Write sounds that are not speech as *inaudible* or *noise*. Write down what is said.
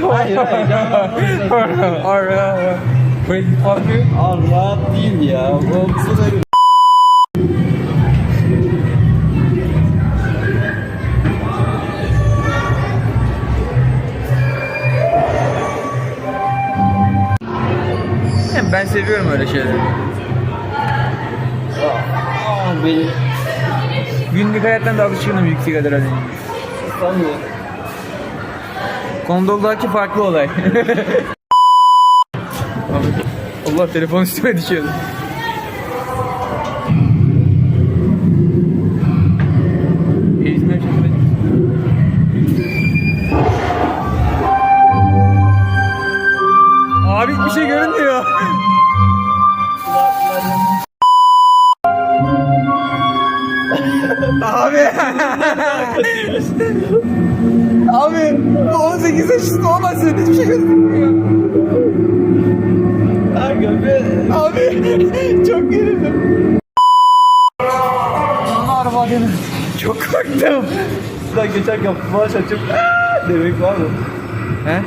Hayır hayır. *laughs* *laughs* Alright. Wait, you. Allah değil ya. Bu da Hem Ben seviyorum öyle şeyleri. Aa, beni Günlük hayattan da alışkınım yüksek adrenalin. sanmıyor. Kondoldaki farklı olay. *laughs* Allah telefon üstüme düşüyordu. Abi bir şey görünmüyor. Abi. Abi bu 18 yaş üstü olmasın hiçbir şey gözükmüyor. Abi çok gerildim. Ama araba dene. Çok korktum. Şuradan geçerken flash açıp "Aa!" demek var mı? He?